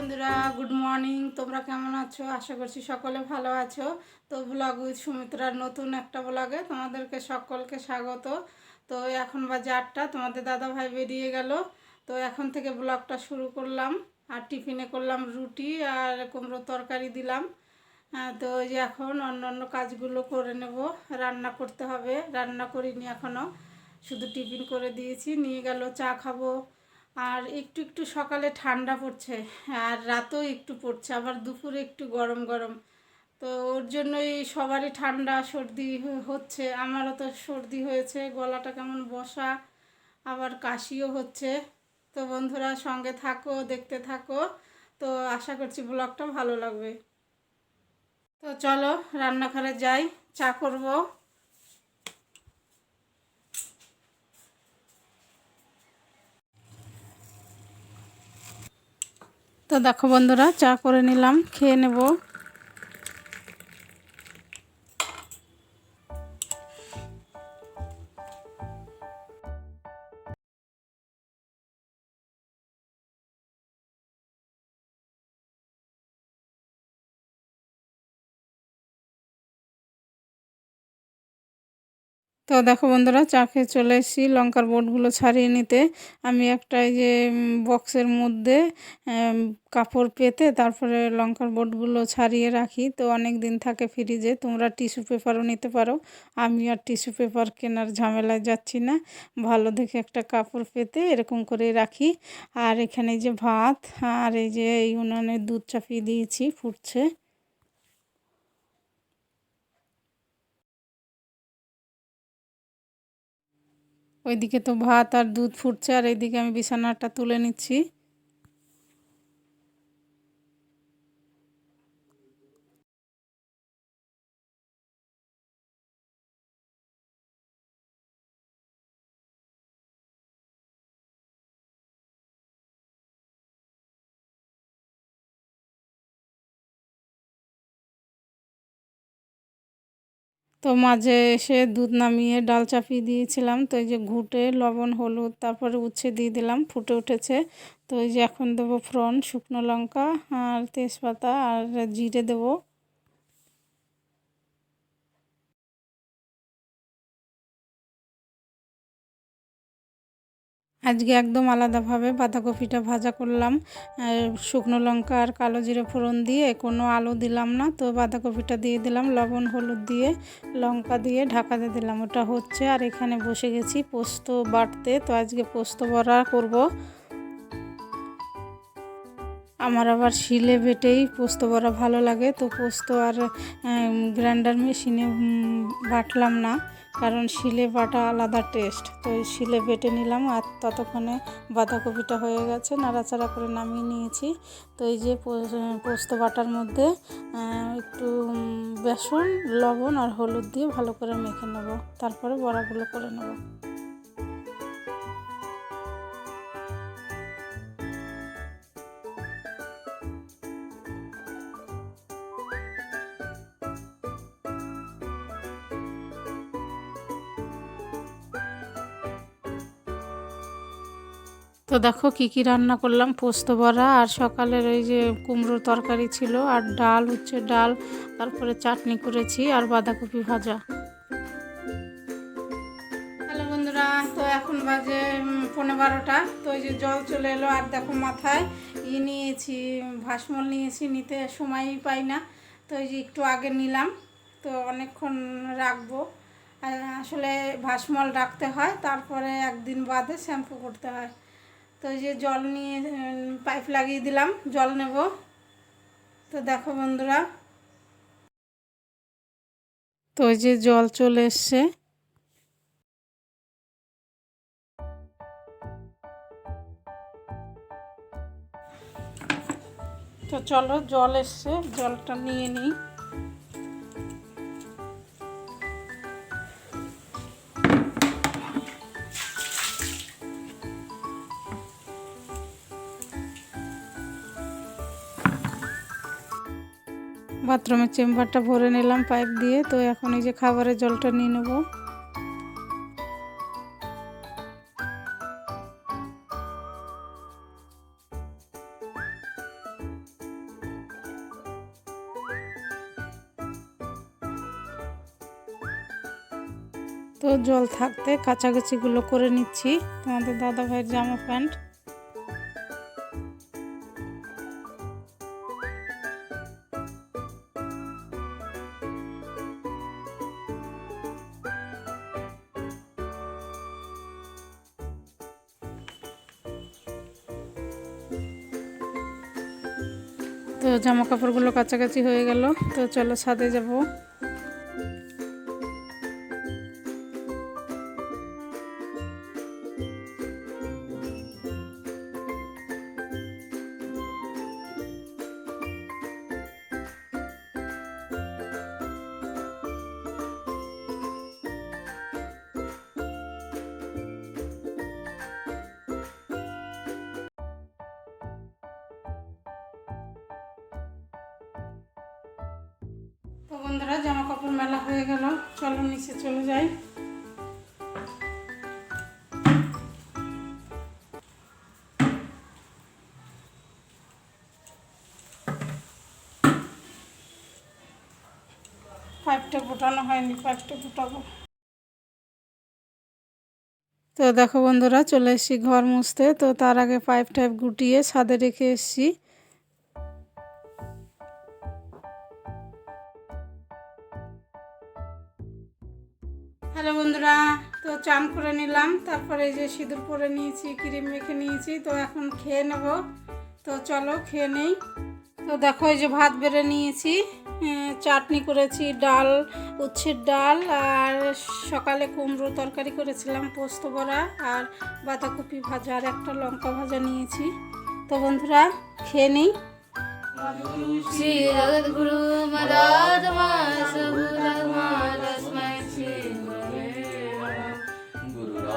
বন্ধুরা good morning তোমরা কেমন আছো? আশা করছি সকলে ভালো আছো। তো ব্লগ উইথ সুমিত্রার নতুন একটা ব্লগে তোমাদেরকে সকলকে স্বাগত। তো এখন বাজে আটটা তোমাদের দাদা ভাই বেরিয়ে গেল। তো এখন থেকে ব্লগটা শুরু করলাম। আর টিফিনে করলাম রুটি আর কুমড়ো তরকারি দিলাম। হ্যাঁ, তো ওই যে এখন অন্য অন্য কাজগুলো করে নেব। রান্না করতে হবে। রান্না করিনি এখনও শুধু টিফিন করে দিয়েছি। নিয়ে গেল চা খাব। আর একটু একটু সকালে ঠান্ডা পড়ছে, আর রাতেও একটু পড়ছে, আবার দুপুরে একটু গরম গরম। তো ওর জন্যই সবারই ঠান্ডা, সর্দি হচ্ছে, আমারও তো সর্দি হয়েছে, গলাটা কেমন বসা, আবার কাশিও হচ্ছে। তো বন্ধুরা, সঙ্গে থাকো, দেখতে থাকো। তো আশা করছি ব্লগটা ভালো লাগবে। তো চলো, রান্নাঘরে যাই, চা করব। তো দেখো বন্ধুরা চা করে নিলাম খেয়ে নেব। তো দেখো বন্ধুরা, চা খেয়ে চলে এসেছি লঙ্কার বোটগুলো ছাড়িয়ে নিতে। আমি একটা যে বক্সের মধ্যে কাপড় পেতে তারপরে লঙ্কার বোটগুলো ছাড়িয়ে রাখি। তো অনেক দিন থাকে ফ্রিজে, তোমরা টিস্যু পেপারও নিতে পারো। আমি আর টিস্যু পেপার কেনার ঝামেলায় যাচ্ছি না। ভালো দেখে একটা কাপড় পেতে এরকম করে রাখি। আর এখানে যে ভাত, আর এই যে এই উনানে দুধ চাপিয়ে দিয়েছি, ফুটছে। ওইদিকে তো ভাত আর দুধ ফুটছে আর এইদিকে আমি বিছানাটা তুলে নিচ্ছি। তো মাঝে এসে দুধ নামিয়ে ডাল চাপিয়ে দিয়েছিলাম। তো এই যে ঘুটে, লবণ, হলুদ, তারপরে উচ্ছে দিয়ে দিলাম, ফুটে উঠেছে। তো এই যে এখন দেবো ফ্রন শুকনো লঙ্কা আর তেজপাতা আর জিরে দেবো। আজকে একদম আলাদাভাবে বাঁধাকপিটা ভাজা করলাম। শুকনো লঙ্কা আর কালো জিরে ফোড়ন দিয়ে কোনো আলু দিলাম না, তো বাঁধাকপিটা দিয়ে দিলাম, লবণ, হলুদ দিয়ে লঙ্কা দিয়ে ঢাকা দিয়ে দিলাম। ওটা হচ্ছে আর এখানে বসে গেছি পোস্ত বাটতে, তো আজকে পোস্ত বড়া করব। আমার আবার শিলে বেটেই পোস্ত বড়া ভালো লাগে, তো পোস্ত আর গ্রাইন্ডার মেশিনে বাটলাম না। কারণ শিলে বাটা আলাদা টেস্ট। তো শিলে বেটে নিলাম আর ততক্ষণে বাঁধাকপিটা হয়ে গেছে, নাড়াচাড়া করে নামিয়ে নিয়েছি। তো এই যে পোস্ত বাটার মধ্যে একটু বেসন, লবণ আর হলুদ দিয়ে ভালো করে মেখে নেব। তারপরে বড়াগুলো করে নেব। তো দেখো কি কি রান্না করলাম পোস্ত বড়া আর সকালের ওই যে কুমড়োর তরকারি ছিল আর ডাল হচ্ছে ডাল তারপরে চাটনি করেছি আর বাঁধাকপি ভাজা। হ্যালো বন্ধুরা তো এখন বাজে উম, পৌনে বারোটা তো ওই যে জল চলে এলো আর দেখো মাথায় ই নিয়েছি ভাসমল নিয়েছি নিতে সময়ই পাই না তো ওই যে একটু আগে নিলাম তো অনেকক্ষণ রাখব। আসলে ভাসমল রাখতে হয় তারপরে একদিন বাদে শ্যাম্পু করতে হয়। তো এই যে জল নিয়ে পাইপ লাগিয়ে দিলাম, জল নেব। তো দেখো বন্ধুরা। তো ওই যে জল চলে এসছে। তো চলো জল এসছে, জলটা নিয়ে নিই। বাথরুমের চেম্বারটা ভরে নিলাম পাইপ দিয়ে। তো এখন এই যে খাবারের জলটা নিয়ে নেব। তো জল থাকতে কাছাকাছিগুলো করে নিচ্ছি। তোমাদের দাদা ভাইয়ের জামা প্যান্ট। জামা কাপড়গুলো কাছাকাছি হয়ে গেল। তো চলো ছাদে যাব। বন্ধুরা জামা কাপড় মেলা হয়ে গেল। চলো নিচে চলে যাই। পাইপটা হয়নি, পাইপটা তো দেখো বন্ধুরা, চলে এসেছি ঘর মুছতে। তো তার আগে পাইপ টাইপ গুটিয়ে ছাদে রেখে এসেছি। হ্যালো বন্ধুরা, তো চান করে নিলাম। তারপরে যে সিঁদুর পরে নিয়েছি, ক্রিম মেখে নিয়েছি, তো এখন খেয়ে নেব। তো চলো খেয়ে নেই। তো দেখো এই যে ভাত বেড়ে নিয়েছি। চাটনি করেছি, ডাল, উচ্ছের ডাল, আর সকালে কুমড়ো তরকারি করেছিলাম, পোস্ত বড়া, আর বাঁধাকপি ভাজা, আর একটা লঙ্কা ভাজা নিয়েছি। তো বন্ধুরা, খেয়ে নিই। শ্রী জগদ্গুরু মদা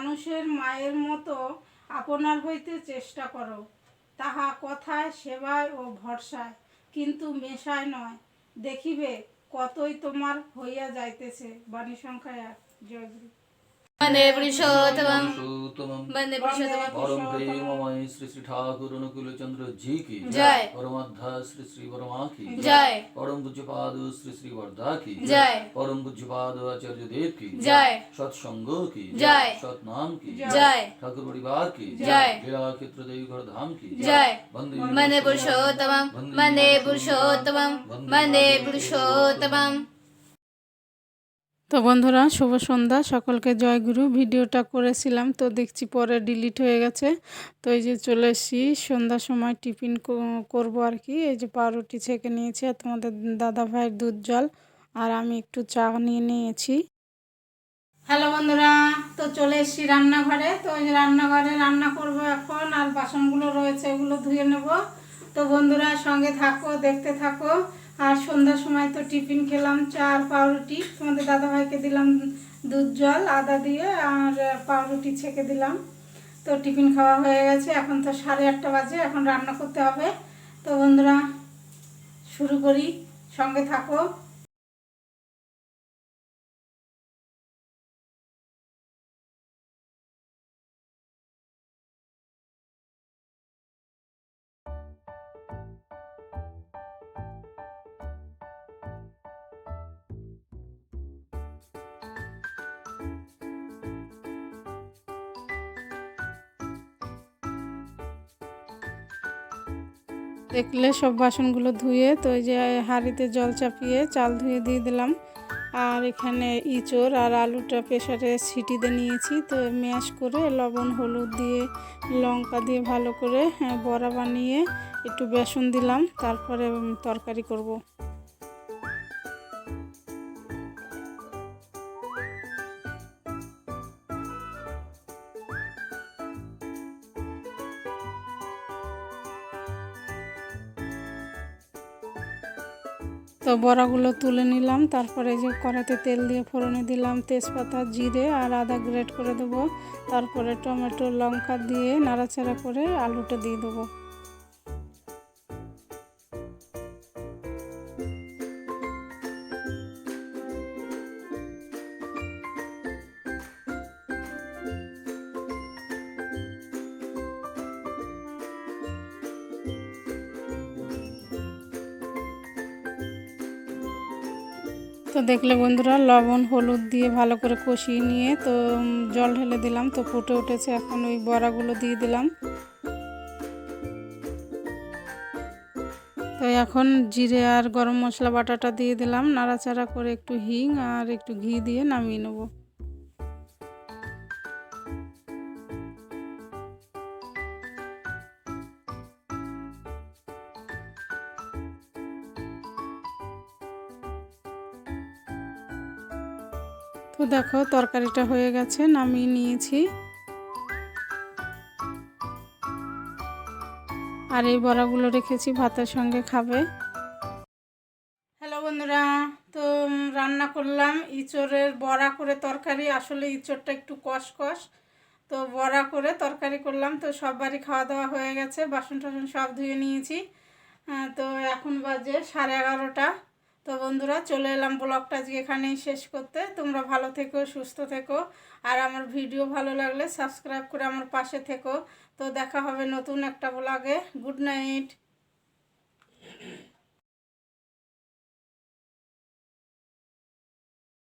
মানুষের মায়ের মতো আপনার হইতে চেষ্টা করো। তাহা কথায়, সেবায় ও ভরসায়, কিন্তু মেশায় নয়। দেখিবে কতই তোমার হইয়া যাইতেছে। বাণী সংখ্যায় এক। জয়গুরু वन्दे पुरुषोत्तमम् पुरुषोत्तमम् वन्दे पुरुषोत्तमम् परम प्रेममय श्री श्री ठाकुर अनुकूल चंद्र जी की जय। परमाध्या श्री श्री वर्मा की जय परम पूज्यपाद श्री श्री वर्धा की जय परम पूज्यपाद आचार्य देव की जय सत्संग की जय। सतनाम की जय ठाकुर परिवार की जय। लीला क्षेत्र देवघर धाम की जय वंदे वन्दे पुरुषोत्तमम् वन्दे पुरुषोत्तमम् वन्दे पुरुषोत्तमम् তো বন্ধুরা, শুভ সন্ধ্যা। সকলকে জয়গুরু ভিডিওটা করেছিলাম তো দেখছি পরে ডিলিট হয়ে গেছে। তো এই যে চলে এসেছি। সন্ধ্যার সময় টিফিন করব আর কি। এই যে পাউরুটি ছেঁকে নিয়েছি আর তোমাদের দাদা ভাইয়ের দুধ জল। আর আমি একটু চা নিয়ে নিয়েছি। হ্যালো বন্ধুরা, তো চলে এসেছি রান্নাঘরে। তো ওই রান্নাঘরে রান্না করব এখন। আর বাসনগুলো রয়েছে ওগুলো ধুয়ে নেব। তো বন্ধুরা, সঙ্গে থাকো, দেখতে থাকো। আর সন্ধ্যার সময় তো টিফিন খেলাম চার পাউরুটি। তোমাদের দাদাভাইকে দিলাম দুধ, জল, আদা দিয়ে, আর পাউরুটি ছেঁকে দিলাম। তো টিফিন খাওয়া হয়ে গেছে, এখন তো সাড়ে আটটা বাজে, এখন রান্না করতে হবে। তো বন্ধুরা, শুরু করি, সঙ্গে থাকো। দেখলে সব বাসনগুলো ধুয়ে তো এই যে হাঁড়িতে জল চাপিয়ে চাল ধুয়ে দিয়ে দিলাম। আর এখানে ইঁচড় আর আলুটা প্রেশারে সিটিতে নিয়েছি। তো ম্যাশ করে লবণ হলুদ দিয়ে লঙ্কা দিয়ে ভালো করে হ্যাঁ, বড়া বানিয়ে একটু বেসন দিলাম। তারপরে তরকারি করব। তো বড়াগুলো তুলে নিলাম, তারপরে যে কড়াতে তেল দিয়ে ফোড়নে দিলাম তেজপাতা, জিরে আর আদা গ্রেট করে দেবো। তারপরে টমেটো, লঙ্কা দিয়ে নাড়াচাড়া করে আলুটা দিয়ে দেবো। দেখলে বন্ধুরা, লবণ, হলুদ দিয়ে ভালো করে কষিয়ে নিয়ে তো জল ঢেলে দিলাম তো, ফুটে উঠেছে। এখন ওই বড়াগুলো দিয়ে দিলাম। তো এখন জিরে আর গরম মশলা বাটাটা দিয়ে দিলাম। নাড়াচাড়া করে একটু হিং আর একটু ঘি দিয়ে নামিয়ে নেব। তো দেখো, তরকারিটা হয়ে গেছে, নামিয়ে নিয়েছি। আর এই বড়াগুলো রেখেছি, ভাতের সঙ্গে খাবে। হ্যালো বন্ধুরা, তো রান্না করলাম। ইঁচড়ের বড়া করে তরকারি, আসলে ইঁচড়টা একটু কষ কষ তো, বড়া করে তরকারি করলাম, তো সববারই খাওয়া দাওয়া হয়ে গেছে বাসন টাসন সব ধুয়ে নিয়েছি। তো, এখন বাজে সাড়ে এগারোটা। তো বন্ধুরা, চলে এলাম ব্লগটা আজকে এখানেই শেষ করতে। তোমরা ভালো থেকো, সুস্থ থেকো। আর আমার ভিডিও ভালো লাগলে সাবস্ক্রাইব করে আমার পাশে থেকো। তো দেখা হবে নতুন একটা ব্লগে। Good night.